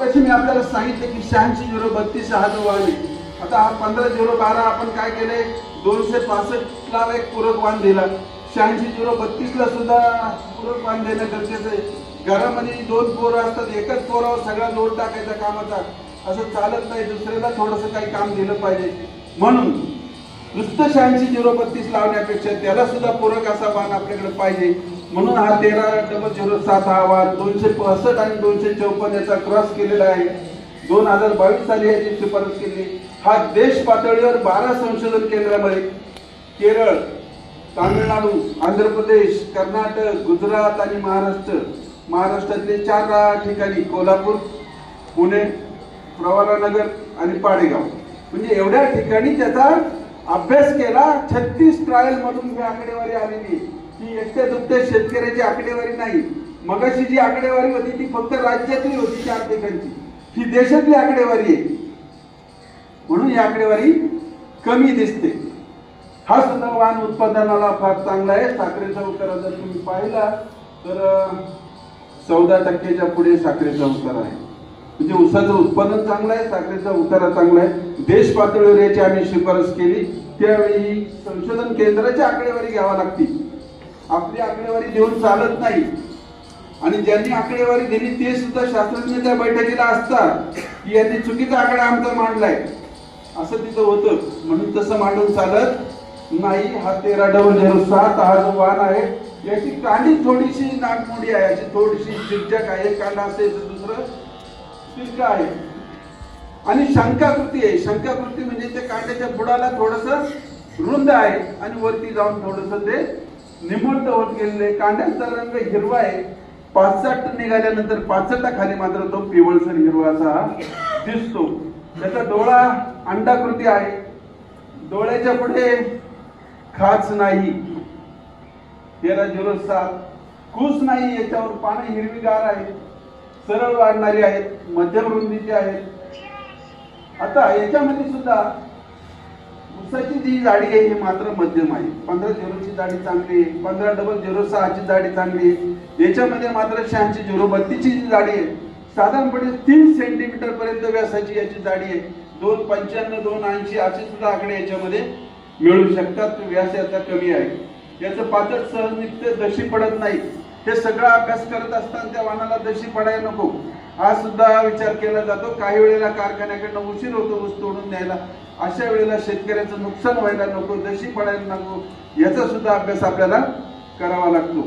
कशी मी आपल्याला सांगितले की शहाऐंशी झिरो बत्तीस हा जो वाण आहे आता हा पंधरा झिरो बारा आपण काय केले दोनशे पासष्टला एक पूरक वाण दिला. शहाऐंशी झिरो बत्तीसला सुद्धा पूरक वाण देणं गरजेचं आहे. घरामध्ये दोन पोरं असतात एकच पोरावर सगळा लोड टाकायचा कामाचा. असं चालत नाही दुसऱ्याला थोडंसं काही काम दिलं पाहिजे. म्हणून नुसतं शहाऐंशी झिरो बत्तीस लावण्यापेक्षा त्याला सुद्धा पूरक असा वाण आपल्याकडे पाहिजे. म्हणून हा तेरा डबल झिरो सात हा वाद दोनशे पासष्ट आणि दोनशे चौपन्न याचा क्रॉस केलेला आहे. दोन हजार बावीस साली याची शिफारस केली. हा देश पातळीवर बारा संशोधन केंद्रामध्ये केरळ तामिळनाडू आंध्र प्रदेश कर्नाटक गुजरात आणि महाराष्ट्र. महाराष्ट्रातले चार ठिकाणी कोल्हापूर पुणे प्रवालानगर आणि पाडेगाव. म्हणजे एवढ्या ठिकाणी त्याचा अभ्यास केला. छत्तीस ट्रायल मधून ही आकडेवारी आलेली आहे. ही एकट्या दुपट्या शेतकऱ्याची आकडेवारी नाही. मगाशी जी आकडेवारी होती ती फक्त राज्यातली होती चार ठिकाणची ही देशातली आकडेवारी आहे. म्हणून ही आकडेवारी कमी दिसते. हा सुद्धा वाण उत्पादनाला फार चांगला आहे. साखरेचा उतारा जर तुम्ही पाहिला तर चौदा टक्क्याच्या पुढे साखरेचा उतारा आहे. म्हणजे ऊसाचं उत्पादन चांगलं आहे साखरेचा उतारा चांगला आहे. देश पातळीवर याची आम्ही शिफारस केली. त्यावेळी संशोधन केंद्राची आकडेवारी घ्यावा लागते. आपली आकडेवारी देऊन चालत नाही. आणि ज्यांनी आकडेवारी दिली ते सुद्धा शास्त्रज्ञ त्या बैठकीला असतात की यांनी चुकीचा आकडा आमचा मांडलाय. असं तिथं होतं. म्हणून तसं मांडून चालत नाही. हा तेरा डबल झिरो सात हा जो वाहन आहे याची कांडी थोडीशी नागमोडी आहे. याची थोडीशी चिरचक आहे. कांदा असेल तर दुसरं तिरकं आहे. आणि शंकाकृती आहे. शंकाकृती म्हणजे ते कांद्याच्या बुडाला थोडस रुंद आहे आणि वरती जाऊन थोडस ते निमूर्त होत गेलेले आहे कांद्याचा रंग हिरवा आहे. पाचट निघाल्यानंतर पाचटाखाली मात्र तो पिवळसर हिरवा असा दिसतो. त्याचा डोळा अंडाकृती आहे. डोळ्याच्या पुढे खाच नाही. तेरा झिरो सात. कूस नाही याच्यावर पानं हिरवीगार आहेत. सरळ वाढणारी आहेत. मध्यम रुंदीची आहेत. आता याच्यामध्ये सुद्धा ऊसाची जी जाडी आहे ही मात्र मध्यम आहे. पंधरा झिरोची जाडी चांगली आहे पंधरा डबल झिरो सहाची जाडी चांगली आहे. याच्यामध्ये मात्र शहाऐंशी झिरो बत्तीसची जी जाडी आहे साधारणपणे तीन सेंटीमीटर पर्यंत व्यासाची याची जाडी आहे. दोन पंच्याण्णव दोन ऐंशी असे सुद्धा आकडे याच्यामध्ये मिळू शकतात. व्यास याचा कमी आहे. याचं पातळ सहज निघते दशी पडत नाही हे सगळा अभ्यास करत असताना त्या वाहनाला दशी पडायला नको. हा सुद्धा विचार केला जातो. काही वेळेला कारखान्याकडनं उशीर होतो ऊस तोडून द्यायला. अशा वेळेला शेतकऱ्याचं नुकसान व्हायला नको दशी पडायला नको याचा सुद्धा अभ्यास आपल्याला करावा लागतो.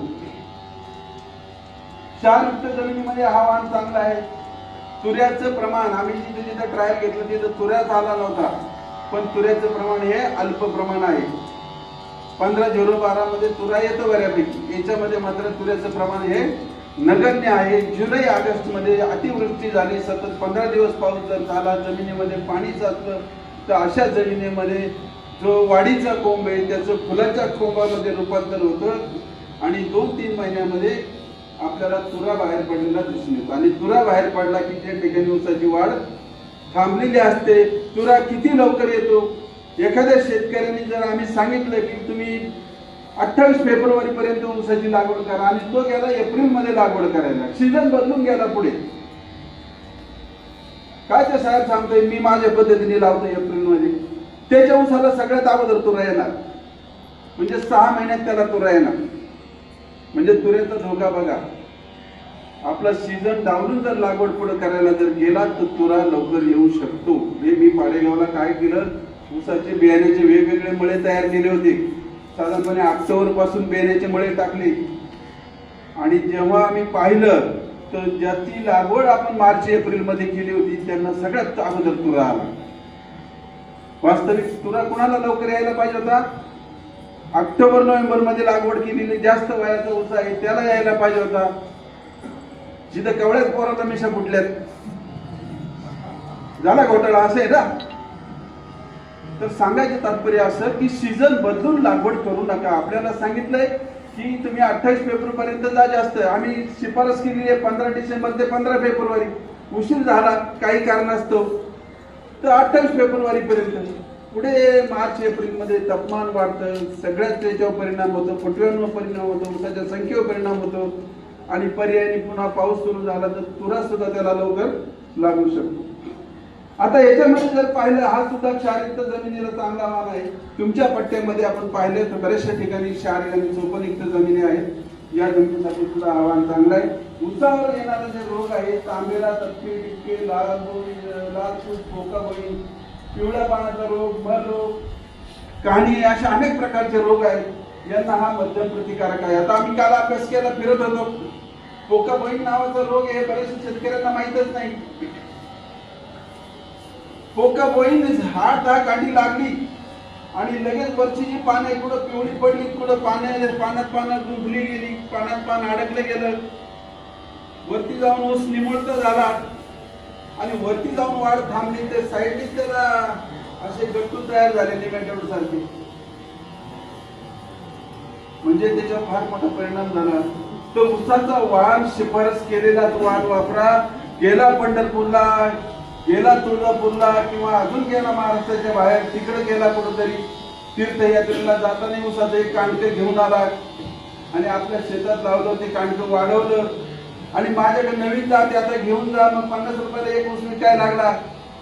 चार जमिनीमध्ये हा वाहन चांगला आहे. तुऱ्याचं प्रमाण आम्ही जिथे जिथे ट्रायल घेतलं तिथं तुऱ्याच आला नव्हता. पण तुऱ्याचं प्रमाण हे अल्प प्रमाण आहे. पंधरा झिरो बारा मध्ये तुरा येतो बऱ्यापैकी. याच्यामध्ये मात्र तुऱ्याचं प्रमाण हे नगण्य आहे. जुलै ऑगस्टमध्ये अतिवृष्टी झाली. सतत पंधरा दिवस पाऊस जर झाला जमिनीमध्ये पाणी साचलं तर अशा जमिनीमध्ये जो वाढीचा कोंब आहे त्याचं फुलाच्या कोंबामध्ये रूपांतर होतं आणि दोन तीन महिन्यामध्ये आपल्याला तुरा बाहेर पडलेला दिसून येतो. आणि तुरा बाहेर पडला की त्या ठिकाणी ऊसाची वाढ थांबलेली असते. तुरा किती लवकर येतो? एखाद्या शेतकऱ्यांनी जर आम्ही सांगितलं की तुम्ही अठ्ठावीस फेब्रुवारी पर्यंत ऊसाची लागवड करा आणि तो गेला एप्रिलमध्ये लागवड करायला. सीझन बदलून गेला पुढे. काय ते साहेब सांगतोय? मी माझ्या पद्धतीने लावतो एप्रिलमध्ये त्याच्या ऊसाला सगळ्यात अगोदर तुरा येणार. म्हणजे सहा महिन्यात त्याला तुरा येणार. म्हणजे तुऱ्याचा धोका बघा. आपला सीझन डावलून जर लागवड पुढे करायला जर गेला तर तुरा लवकर येऊ शकतो. हे मी पाडेगावला काय केलं? ऊसाचे बियाण्याचे वेगवेगळे मळे तयार केले होते. साधारणपणे ऑक्टोबरपासून बियाण्याचे मळे टाकले. आणि जेव्हा आम्ही पाहिलं तर ज्याची लागवड आपण मार्च एप्रिलमध्ये केली होती त्यांना सगळ्यात अगोदर तुरा आला. वास्तविक तुरा कुणाला लवकर यायला पाहिजे होता? ऑक्टोबर नोव्हेंबरमध्ये लागवड केलेली जास्त वयाचा उत्साह आहे त्याला यायला पाहिजे होता. जिथं कवळ्यात पोरात मिशा फुटल्यात. झाला घोटाळा असं आहे ना? तर सांगायचं तात्पर्य असं की सीझन बदलून लागवड करू नका. आपल्याला सांगितलंय की तुम्ही अठ्ठावीस फेब्रुवारीपर्यंत जा जास्त. आम्ही शिफारस केली आहे पंधरा डिसेंबर ते पंधरा फेब्रुवारी. उशीर झाला काही कारणास्तव. तर अठ्ठावीस फेब्रुवारीपर्यंत पुढे मार्च एप्रिलमध्ये तापमान वाढतं सगळ्याच त्याच्यावर परिणाम होतो फुटव्यांवर परिणाम होतो ऊसाच्या संख्येवर परिणाम होतो. आणि पर्यायाने पुन्हा पाऊस सुरू झाला तर तुरा सुद्धा त्याला लवकर लागू शकतो. आता याच्यामध्ये जर पाहिलं हा सुद्धा क्षारयुक्त जमिनीला चांगला मान आहे. तुमच्या पट्ट्यामध्ये आपण पाहिले तर बऱ्याचशा ठिकाणी क्षार आणि सोपनयुक्त जमिनी आहेत. या जमिनीसाठी सुद्धा आव्हान चांगलं आहे. उसावर येणारे जे रोग आहे तांबेला तपके टिपके लाल बोळी लाल फूट पिवळ्या पाण्याचा रोग मर रोग काणी अशा अनेक प्रकारचे रोग आहेत. यांना हा मध्यम प्रतिकारक आहे. आता आम्ही काल अभ्यास केला फिरत होतो. पोका बहीण नावाचा रोग हे बरेचसे शेतकऱ्यांना माहीतच नाही. पोका बहीण हात हा कांडी लागली आणि लगेच वरची जी पानं कुठं पिवळी पडली कुठं पाण्या पाण्यात पानात डुबली गेली पाण्यात पान अडकलं गेलं. वरती जाऊन ऊस निमुळत झाला आणि वरती जाऊन वाढ थांबली तर साईडनीच त्याला असे गट्टू तयार झाले निमेटोड सारखे. म्हणजे त्याच्यावर फार मोठा परिणाम झाला. तो उसाचा वाण शिफारस केलेला तो वाण वापरा. गेला पंढरपूरला गेला तुळजापूरला किंवा अजून गेला महाराष्ट्राच्या बाहेर तिकडे गेला कुठंतरी तीर्थयात्रेला जाताना उसाचं एक कांडकं घेऊन आला. आणि आपल्या शेतात लावलं ते कांडकं वाढवलं. आणि माझ्याकडे नवीन जाते आता घेऊन जा मग पन्नास रुपयाला एक ऊस काय लागला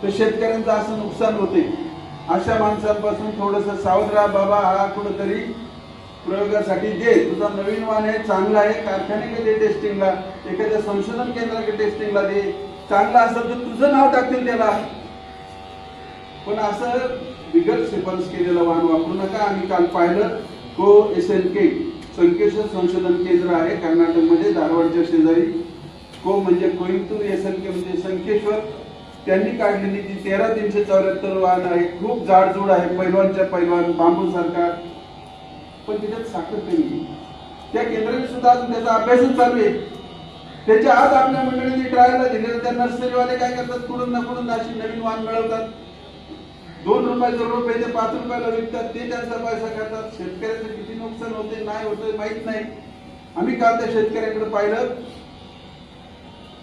तर शेतकऱ्यांचं असं नुकसान होते अशा माणसांपासून थोडस सावध राहा बाबा हा कुठंतरी प्रयोगासाठी दे. तुझा नवीन वाण आहे चांगला आहे कारखान्याकडे टेस्टिंगला एखाद्या संशोधन केंद्राकडे टेस्टिंगला दे. चांगला असेल तर तुझं नाव टाकतील त्याला. पण असं बिगर शिफारस केलेलं वाहन वापरू नका. आम्ही काल पाहिलं को एस एन के संकेश्वर संशोधन केंद्र आहे कर्नाटकमध्ये धारवाडच्या शेजारी. को म्हणजे कोईमतूर एस एन के म्हणजे संकेश्वर त्यांनी काढलेली ती तेरा तीनशे चौऱ्याहत्तर वाहन आहे. खूप जाडजूड आहे. पैलवानच्या पैलवान बांबूसारखा पण त्याच्यात साखर कमी त्या केंद्राने सुद्धा अजून त्याचा अभ्यासच चालू आहे. त्याच्या आज आपल्या मंडळींनी ट्रायलला दिले त्या नर्सरीवाले काय करतात? कुठून ना कुठून अशी नवीन वाण मिळवतात. दोन रुपयाचं रोप आहे ते पाच रुपयाला विकतात ते त्यांचा पैसा करतात. शेतकऱ्याचं किती नुकसान होते नाही होते माहीत नाही. आम्ही काल त्या शेतकऱ्याकडे पाहिलं.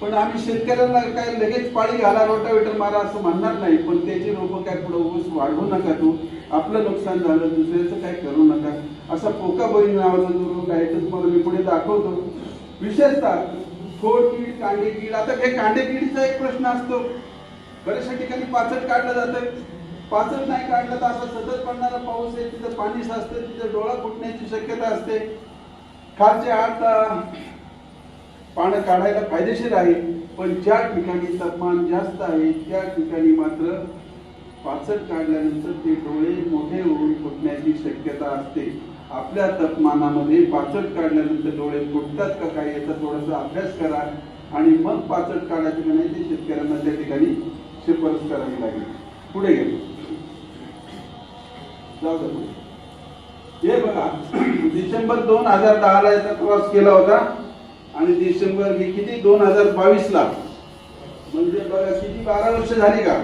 पण आम्ही शेतकऱ्यांना काय लगेच पाळी घाला रोटावेटर मारा असं म्हणणार नाही. पण त्याची रोपं काय पुढे ऊस वाढवू नका तू. आपलं नुकसान झालं दुसऱ्याचं काय करू नका. असा पोका बहीण नावाचा जो रोग आहे तो तुम्हाला मी पुढे दाखवतो. विशेषतः खोड कीड कांडे कीड आता हे कांडे किडीचा एक प्रश्न असतो. बऱ्याचशा ठिकाणी पाचट काढलं जातं. पाचट नाही काढलं तर असा सतत पडणारा पाऊस आहे तिथं पाणी साचतं तिथं डोळा फुटण्याची शक्यता असते. खालचे आठ अं, पानं काढायला फायदेशीर आहे पण ज्या ठिकाणी तापमान जास्त आहे त्या ठिकाणी मात्र पाचट काढल्यानंतर ते डोळे मोठे होऊन फुटण्याची शक्यता असते. आपल्या तपमानामध्ये पाचट काढल्यानंतर डोळे फुटतात का काय याचा थोडासा अभ्यास करा. आणि मग पाचट काढायचं का नाही ते शेतकऱ्यांना त्या ठिकाणी शिफारस करावी लागेल. पुढे गेलो. जाऊ दे पुढे. हे बघा डिसेंबर दोन हजार दहाला याचा क्रॉस केला होता. आणि डिसेंबर हे किती? दोन हजार बावीसला. म्हणजे बघा किती? बारा वर्ष झाली का?